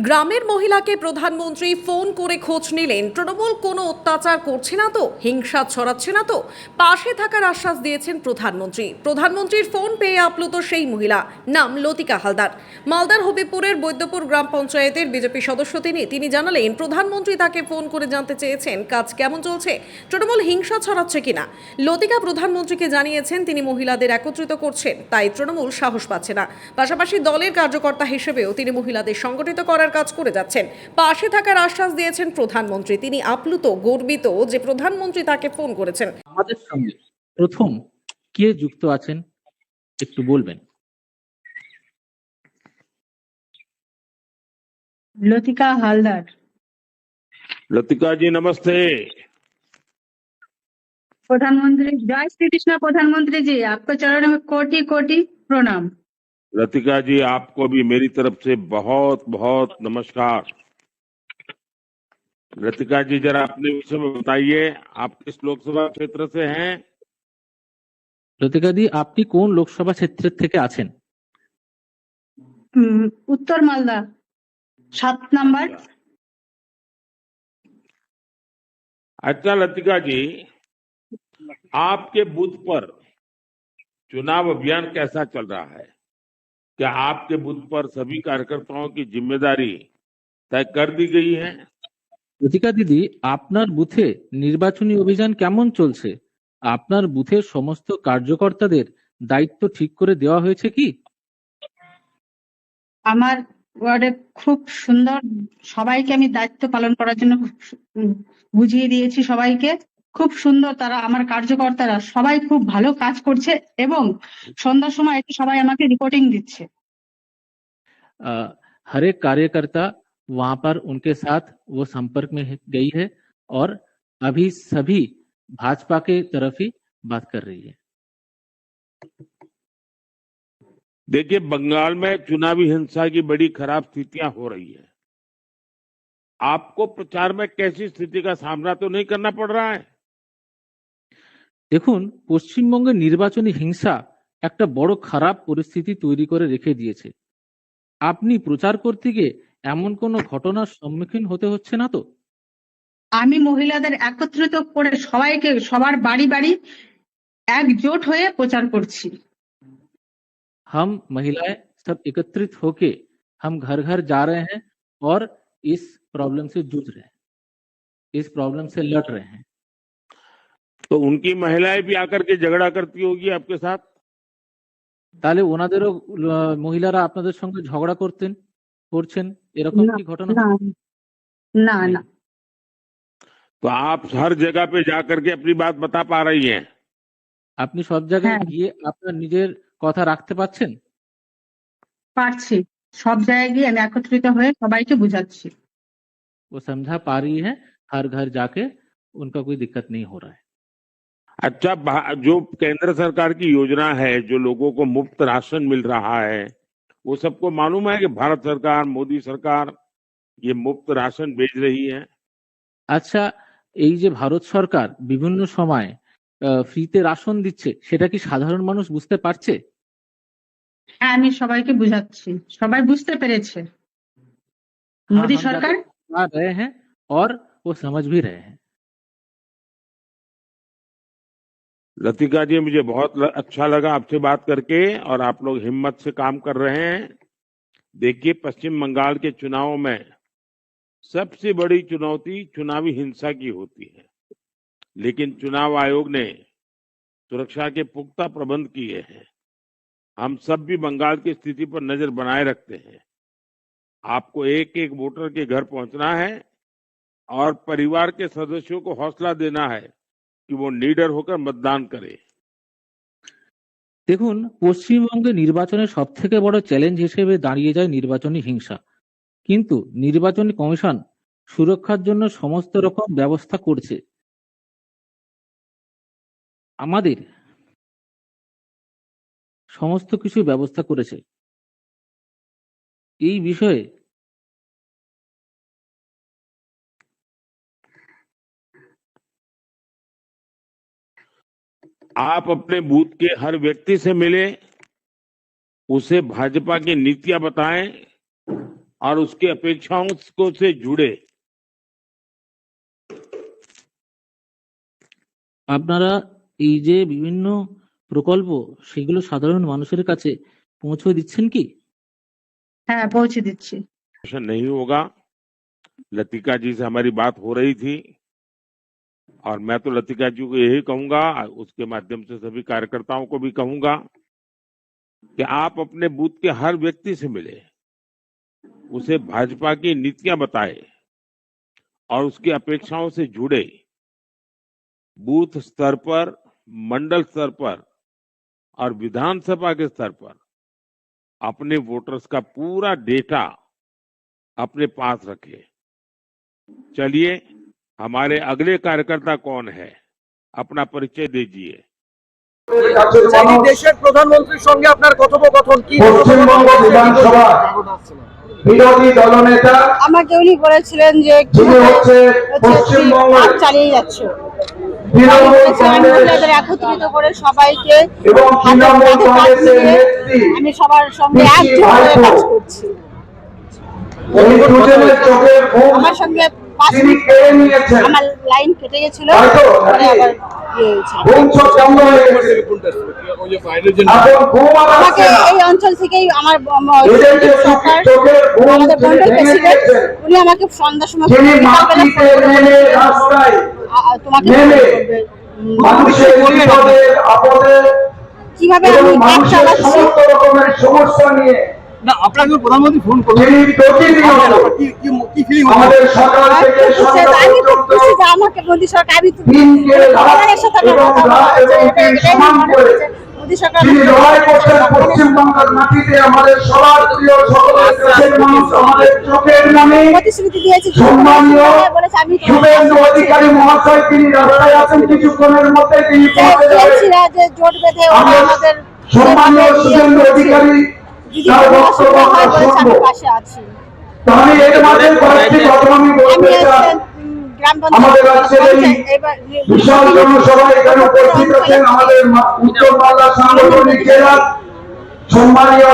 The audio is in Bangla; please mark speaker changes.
Speaker 1: গ্রামের মহিলাকে প্রধানমন্ত্রী ফোন করে খোঁজ নিলেন। তৃণমূল কোনো অত্যাচার করছে না তো? হিংসা ছড়াচ্ছে না তো? পাশে থাকার আশ্বাস দিয়েছেন প্রধানমন্ত্রী। প্রধানমন্ত্রীর ফোন পেয়ে আপ্লুত সেই মহিলা। নাম লতিকা হালদার। মালদার হবিপুরের বৈদ্যপুর গ্রাম পঞ্চায়েতের বিজেপি সদস্য তিনি। তিনি জানালেন, প্রধানমন্ত্রী তাকে ফোন করে জানতে চেয়েছেন, কাজ কেমন চলছে? তৃণমূল হিংসা ছড়াচ্ছে কিনা? লতিকা প্রধানমন্ত্রীকে জানিয়েছেন, তিনি মহিলাদের একত্রিত করছেন, তাই তৃণমূল সাহস পাচ্ছে না। পাশাপাশি দলের কার্যকর্তা হিসেবেও তিনি মহিলাদের সংগঠিত করার সুরক্ষার কাজ করে যাচ্ছেন। পাশে থাকার আশ্বাস দিয়েছেন প্রধানমন্ত্রী। তিনি আপ্লুত গর্বিত যে প্রধানমন্ত্রী তাকে ফোন করেছেন।
Speaker 2: আমাদের সঙ্গে প্রথম কে যুক্ত আছেন একটু বলবেন।
Speaker 3: লতিকা হালদার। লতিকা
Speaker 4: জি নমস্তে। প্রধানমন্ত্রী জয় শ্রীকৃষ্ণ প্রধানমন্ত্রী জি আপনার চরণে কোটি কোটি প্রণাম।
Speaker 3: लतिका जी आपको भी मेरी तरफ से बहुत बहुत नमस्कार लतिका जी जरा अपने विषय में बताइए आप किस लोकसभा क्षेत्र से हैं
Speaker 2: লতিকা দি আপনি কোন লোকসভা ক্ষেত্রের থেকে আছেন
Speaker 4: हम्म, उत्तर मालदा सात नंबर
Speaker 3: अच्छा लतिका जी आपके बूथ पर चुनाव अभियान कैसा चल रहा है क्या आपके बूथ पर सभी कार्यकर्ताओं की जिम्मेदारी तय कर दी गई है
Speaker 2: লতিকা দিদি আপনার বুথে নির্বাচনী অভিযান কেমন চলছে আপনার বুথের সমস্ত কার্যকর্তাদের দায়িত্ব ঠিক করে দেওয়া হয়েছে কি
Speaker 4: আমার ওয়ার্ডে খুব সুন্দর সবাইকে আমি দায়িত্ব পালন করার জন্য খুব সু- উম, বুঝিয়ে দিয়েছি সবাইকে খুব সুন্দর তারা আমার কার্যকর্তারা সবাই খুব ভালো কাজ করছে এবং সন্ধ্যার সময় এসে সবাই আমাকে রিপোর্টিং দিচ্ছে
Speaker 2: अ, हर एक कार्यकर्ता वहां पर उनके साथ वो संपर्क में है- गई है और अभी सभी भाजपा के तरफ ही बात कर रही है
Speaker 3: देखिए बंगाल में चुनावी हिंसा की बड़ी खराब स्थितियां हो रही है आपको प्रचार में कैसी स्थिति का सामना तो नहीं करना पड़ रहा है
Speaker 2: দেখুন পশ্চিমবঙ্গের নির্বাচনী হিংসা একটা বড় খারাপ পরিস্থিতি তৈরি করে রেখে দিয়েছে আপনি প্রচার করতে গিয়ে এমন কোনো ঘটনার সম্মুখীন হতে হচ্ছে না তো
Speaker 4: আমি মহিলাদের একত্রিত করে সবাইকে সবার বাড়ি বাড়ি একজোট হয়ে প্রচার করছি
Speaker 2: हम महिलाएं सब एकत्रित होके हम घर घर जा रहे हैं और इस प्रॉब्लम से जूझ रहे हैं इस प्रॉब्लम से लड़ रहे हैं
Speaker 3: तो उनकी महिलाएं भी आकर के झगड़ा करती होगी आपके साथ
Speaker 2: তাহলে ওনাদেরও আহ, মহিলারা আপনাদের সঙ্গে ঝগড়া করতেন করছেন এরকম
Speaker 4: না,
Speaker 2: কি ঘটনা
Speaker 4: না না না
Speaker 3: तो आप हर जगह पे जाकर के अपनी बात बता पा रही हैं
Speaker 2: আপনি সব জায়গায়
Speaker 4: হ্যাঁ।
Speaker 2: গিয়ে আপনার নিজের কথা রাখতে পারছেন
Speaker 4: পারছি সব জায়গায় গিয়ে আমি একত্রিত হয়ে সবাইকে বুঝাচ্ছি
Speaker 2: वो समझा पा रही है हर घर जाके उनका कोई दिक्कत नहीं हो रहा है
Speaker 3: अच्छा भा- जो केंद्र सरकार की योजना है जो लोगों को मुफ्त राशन मिल रहा है वो सबको मालूम है कि भारत सरकार मोदी सरकार ये मुफ्त राशन भेज रही है
Speaker 2: আচ্ছা এই যে ভারত সরকার বিভিন্ন সময় আহ, ফ্রিতে রাশন দিচ্ছে সেটা কি সাধারণ মানুষ বুঝতে পারছে
Speaker 4: হ্যাঁ আমি সবাইকে বুঝাচ্ছি সবাই বুঝতে পেরেছে মোদী
Speaker 2: हम
Speaker 4: সরকার
Speaker 2: आ रहे हैं और वो समझ भी रहे हैं
Speaker 3: लतिका जी, मुझे बहुत अच्छा लगा आपसे बात करके और आप लोग हिम्मत से काम कर रहे हैं। देखिए, पश्चिम बंगाल के चुनाव में सबसे बड़ी चुनौती चुनावी हिंसा की होती है। लेकिन चुनाव आयोग ने सुरक्षा के पुख्ता प्रबंध किए हैं। हम सब भी बंगाल की स्थिति पर नज़र बनाए रखते हैं। आपको एक एक वोटर के घर पहुँचना है और परिवार के सदस्यों को हौसला देना है। कि वो निडर होकर मतदान करे
Speaker 2: দেখুন পশ্চিমবঙ্গে নির্বাচনের সব থেকে বড় চ্যালেঞ্জ হিসেবে দাঁড়িয়ে যায় নির্বাচনী হিংসা কিন্তু নির্বাচনী কমিশন সুরক্ষার জন্য সমস্ত রকম ব্যবস্থা করছে আমাদের সমস্ত কিছু ব্যবস্থা করেছে এই বিষয়ে
Speaker 3: आप अपने बूथ के हर व्यक्ति से मिले उसे भाजपा की नीतियां बताएं और उसकी अपेक्षाओं को से जुड़े
Speaker 2: আপনারা এই যে বিভিন্ন প্রকল্প সেগুলো সাধারণ মানুষের কাছে পৌঁছে দিচ্ছেন কি
Speaker 4: হ্যাঁ পৌঁছে দিচ্ছি
Speaker 3: ऐसा नहीं होगा लतिका जी से हमारी बात हो रही थी और मैं तो लतिका जी को यही कहूँगा, उसके माध्यम से सभी कार्यकर्ताओं को भी कहूँगा कि आप अपने बूथ के हर व्यक्ति से मिले, उसे भाजपा की नीतियाँ बताए और उसकी अपेक्षाओं से जुड़े। बूथ स्तर पर, मंडल स्तर पर और विधानसभा के स्तर पर अपने वोटर्स का पूरा डेटा अपने पास रखे। चलिए हमारे अगले कार्यकर्ता कौन है अपना परिचय दीजिए
Speaker 5: যিনি দেশের প্রধানমন্ত্রীর সঙ্গে আপনার কথোপকথন কি
Speaker 6: পশ্চিমবঙ্গ বিধানসভা বিরোধী দলনেতা
Speaker 7: আমাকে উনি বলেছিলেন যে
Speaker 6: যিনি হচ্ছে
Speaker 7: হচ্ছে
Speaker 6: পশ্চিমবঙ্গের
Speaker 7: কাজ চালিয়ে যাচ্ছে
Speaker 6: তৃণমূল
Speaker 7: বলেছিলেন
Speaker 6: কংগ্রেস
Speaker 7: মহিলাদের একত্রিত করে সবাইকে
Speaker 6: এবং
Speaker 7: হাতে
Speaker 6: তৃণমূল
Speaker 7: হাতে কাজ
Speaker 6: কংগ্রেসের
Speaker 7: মিলিয়ে
Speaker 6: নেত্রী
Speaker 7: আমি সবার সঙ্গে
Speaker 6: পিসি
Speaker 7: একজোট হয়ে
Speaker 6: ভাইপো।
Speaker 7: কাজ করছি আমার সঙ্গে পাঁচ
Speaker 6: তিনি
Speaker 7: মিনিট
Speaker 6: কেড়ে নিয়েছেন।
Speaker 7: আমার লাইন কেটে গেছিল পরে আবার ইয়ে আমাকে এই অঞ্চল থেকেই আমার আমাদের মন্ডল প্রেসিডেন্ট উনি আমাকে সন্ধ্যার সময় তোমাকে কীভাবে আমি কাজ
Speaker 6: সমস্ত রকমের সমস্যা নিয়ে
Speaker 5: না আপনাকে প্রধানমন্ত্রী ফোন করলেন কি কি কি ফিলিং
Speaker 6: আমাদের সকাল থেকে
Speaker 7: খুশি
Speaker 6: সন্ধ্যা
Speaker 7: যে- আমি খুব খুশি যে আমাকে মোদী সরকার আমি তো-
Speaker 6: দিনকে
Speaker 7: সাথে কথা বলা
Speaker 6: রাত
Speaker 7: হয়েছে,
Speaker 6: এবং
Speaker 7: এটা-
Speaker 6: দিন
Speaker 7: এটাই
Speaker 6: সমান করে।
Speaker 7: হচ্ছে, মোদী সরকার
Speaker 6: তিনি লড়াই করছেন পশ্চিমবঙ্গের মাটিতে আমাদের সবার প্রিয় সকলের দেশের মানুষ আমাদের চোখের নামে
Speaker 7: প্রতিশ্রুতি দিয়েছি
Speaker 6: সম্মানীয়
Speaker 7: বলেছে আমি
Speaker 6: শুভেন্দু অধিকারী মহাশয় তিনি রাস্তায় আছেন কিছুক্ষণের মধ্যে তিনি
Speaker 7: যে
Speaker 6: পৌঁছে যাবেন।
Speaker 7: জোট বেঁধে আমাদের
Speaker 6: সম্মানীয় শুভেন্দু অধিকারী
Speaker 7: যদি
Speaker 6: তার
Speaker 7: কোনো
Speaker 6: বক্তব্য
Speaker 7: অসুবিধা হয়
Speaker 6: আমরা
Speaker 7: আমি পাশে আছি।
Speaker 6: আমি এর মাঝে কয়েকটি কথা আমি
Speaker 7: আমি
Speaker 6: বলতে চাই।
Speaker 7: হচ্ছে উম, গ্রাম
Speaker 6: আমাদের আজকের এই বিশাল জনসভা এখানে উপস্থিত আছেন আমাদের উত্তর বাংলা সাংগঠনিক জেলার সম্মানীয়